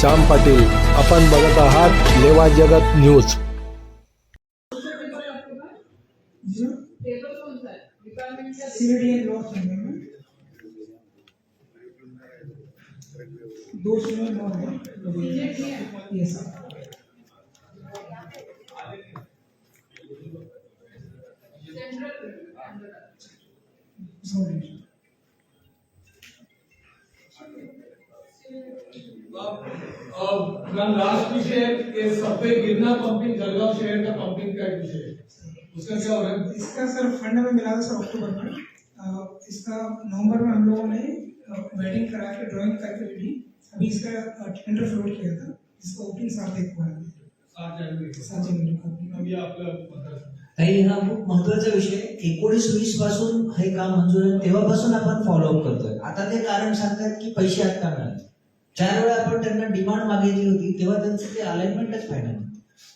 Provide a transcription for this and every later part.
श्याम पाटील आपण बघत आहात लेवा जगत न्यूज़. लास्ट विषय ये सफ़ेद गिरना पंपिंग जलगांव शहर का पंपिंग का विषय। उसका क्या हो रहा है? इसका सर फंड में मिला था सर अक्टूबर में इसका नवंबर में हम लोगों ने वेडिंग करा के ड्राइंग करके रेडी अभी इसका टेंडर फ्लोट किया था। इसका ओपनिंग सात एक हुआ है। सात जनवरी को। सात जनवरी को opening। आपका पता है। हा खूप महत्वाचा विषय एकोणीस वीस पासून हे काम मंजूर आहे. तेव्हापासून आपण फॉलोअप करतोय. आता ते कारण सांगतात की पैसे आत का मिळाले चार वेळा आपण त्यांना डिमांड मागितली होती तेव्हा त्यांचं ते अलाइनमेंटच फायनल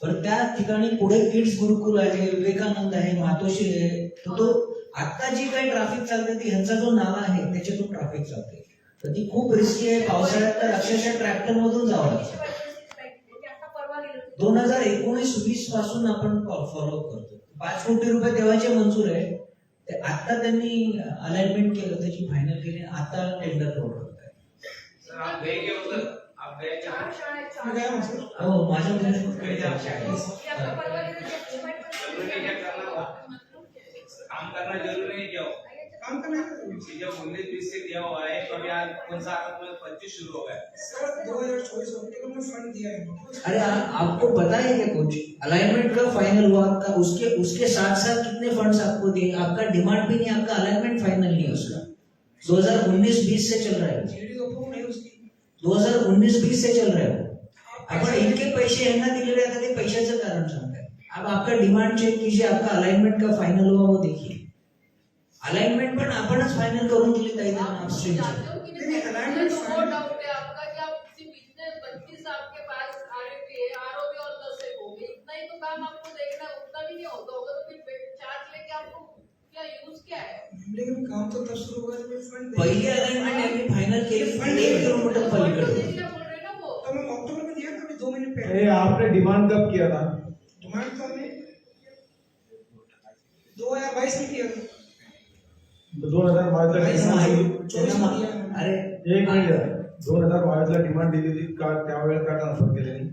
पण त्या ठिकाणी पुढे किड्स गुरुकुल आहे विवेकानंद आहे मातोश्री आहे तर तो आता जी काही ट्रॅफिक चालते ती ह्यांचा जो नाला आहे त्याच्यातून ट्रॅफिक चालते. तर ती खूप रिस्की आहे पावसाळ्यात तर अक्षरशः ट्रॅक्टर मधून जावं लागतं. दोन हजार एकोणीस वीसपासून आपण फॉलोअप करतो. पाच कोटी रुपये तेव्हाचे मंजूर आहे. ते आता त्यांनी अलाइनमेंट केलं त्याची फायनल केली आता टेंडर फ्लोट आप गए क्या उधर? आप गए क्या? हूँ हो गए है क्या? काम करना ज़रूरी है क्या? काम करना है। जब उन्नीस बीस से दिया हुआ है तो आज कौन सा आता पच्चीस शुरू हो गया? सर दो हज़ार चौबीस में फंड दिया है। अरे आ, आपको पता है क्या कुछ? अलाइनमेंट कब फाइनल हुआ आपका उसके उसके साथ साथ कितने फंड्स आपको दिए? आपका डिमांड भी नहीं आपका अलाइनमेंट फाइनल नहीं है उसका 2019-20 से चल रहा है अप्रूव नहीं उसकी। 2019-20 से चल रहा है आपण इतके पैसे यांना दिलेले आता ते पैशाचं कारण सांगताय। अब आपका डिमांड चेक कीजिए आपका अलाइनमेंट का फाइनल हुआ वो देखिए। अलाइनमेंट पण आपणच फायनल करून दिली ताई त्यांना लेकिन काम तो तब शुरू हुआ जब फंड पहिली अलाइनमेंट यांनी फायनल केली एक किलोमीटर पलीकडे होती. इसलिए बोल रहे हैं ना तो मैं अक्टूबर में दिया था अभी दो महीने पहले। आपने डिमांड कब किया था? डिमांड तो हमने दो हज़ार बाईस में किया था। दोन हज़ार बावीसला बाईस. अरे एक मिनिट दोन हज़ार बावीसला डिमांड दिली होती का त्यावेळेस का ट्रान्सफर केले नाही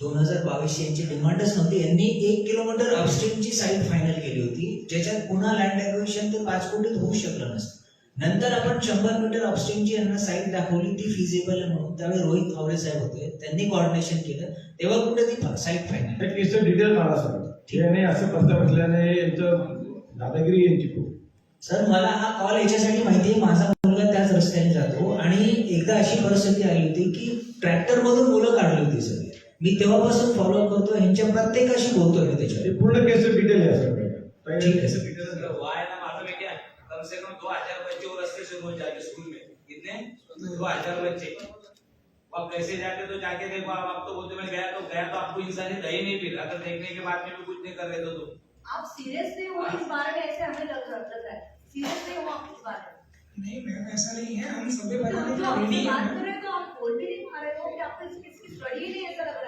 दोन हजार बावीस यांची डिमांडच नव्हती. यांनी एक किलोमीटर अपस्ट्रीमची साईट फायनल केली होती ज्याच्यात पुन्हा लँड ॲक्विशन ते पाच कोटीत होऊ शकलं नसतं. नंतर आपण शंभर मीटर अपस्ट्रीमची यांना साईट दाखवली ती फिजिबल आहे म्हणून. त्यावेळी रोहित खावरे साहेब होते त्यांनी कोऑर्डिनेशन केलं. तेव्हा कुठे ती साईट फायनल डिटेल काढा सर याने असं यांचं दादागिरी यांची खूप. सर मला हा कॉल याच्यासाठी माहिती आहे माझा मुलगा त्याच रस्त्याने जातो. आणि एकदा अशी परिस्थिती आली होती की ट्रॅक्टर मधून मुलं काढली होती सगळी. मी तेव्हापासून फॉलो करतो ह्यांच्या प्रत्येकाशी बोलतोय मी त्याच्यावर. पूर्ण केस डिटेल सर ठीक सर है ना मालूम है क्या कम से कम दो हज़ार बच्चे वो रास्ते से रोज जाते स्कूल में. कितने दो हज़ार बच्चे. अब कैसे जाते तो जाके देखो अब आप तो बोलते मैं गया तो गया तो आपको इंसानी दही नहीं फिर अगर देखने के बाद में भी कुछ नहीं कर रहे तो तुम आप सीरियस हो इस बारे में? ऐसे हमें लग लग रहा है सीरियस हो आप इस बारे में? नहीं मैम ऐसा नहीं है। हम सभी तो के लिए बात कर रहे हैं तो आप बोल भी नहीं पा रहे हो कि आपको इसकी इसकी स्टडी नहीं ऐसा लग रहा है।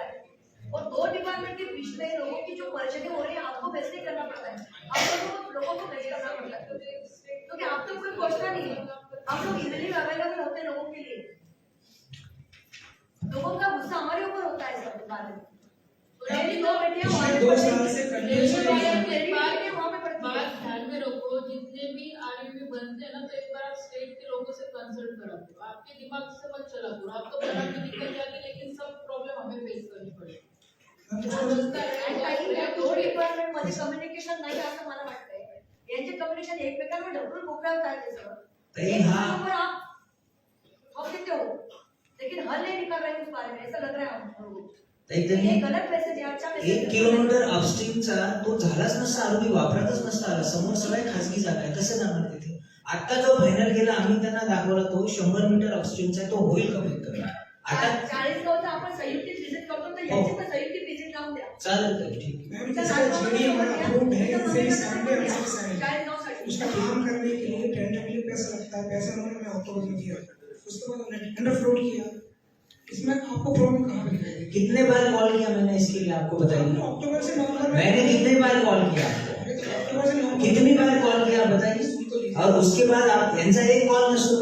और दो डिपार्टमेंट के बीच में लोगों की जो परेशानी हो रही है आपको फैसले करना पड़ता है। आप लोगों को लोगों को फैसले करना पड़ता है। क्योंकि आप तो कोई पहुँचना नहीं है? हम लोग इजिली अवेलेबल होते हैं लोगों के लिए। लोगों का गुस्सा हमारे ऊपर होता है सब बात में मेरी दो बेटियाँ हैं। पे पढ़ती बात ध्यान में रखो जितने भी आरएमपी बनते हैं ना तो एक बार आप स्टेट के लोगों से कंसल्ट करा करो आपके दिमाग से मत चला करो। आपको के निकल जाती लेकिन सब डिपार्टमेंटमध्ये कम्युनिकेशन नाही असं मला वाटतंय. यांचे कम्युनिकेशन एकमेकांवर ढकलून मोकळं होत आहे सर ताई, एक हा- नंबर आप देते हो लेकिन हल नहीं निकल रहा है उस बारे में ऐसा लग रहा है है एक किलोमीटर अपस्ट्रीमचा तो झालाच नसता आरोपी वापरतच नसता आला. समोर सगळ्या खासगी जागा आहे कसं जाणार तिथे? आता जो फायनल केला आम्ही त्यांना दाखवला तो शंभर मीटर अपस्ट्रीमचा तो होईल कमीत कमी आता चाळीस गावचा आपण संयुक्त विजिट करतो तर यांची पण ताई ठीक। मैम इसका जेडी हमारा अप्रूव्ड है इनसे चाळीस गावसाठी उसका काम करने के लिए टेंडर के लिए पैसा लगता है पैसा उन्होंने मैं अक्टूबर में उसके बाद हमने टेंडर फ्लोट किया। इसमें आपको प्रॉब्लम कहाँ पे दिखाई कितने बार कॉल किया मैंने इसके लिए आपको बताइए? अक्टूबर से नवंबर मैंने कितने बार कॉल किया? आपको तो अक्टूबर से नवंबर कितनी बार कॉल किया बताइए? और उसके बाद आप एक कॉल लेवा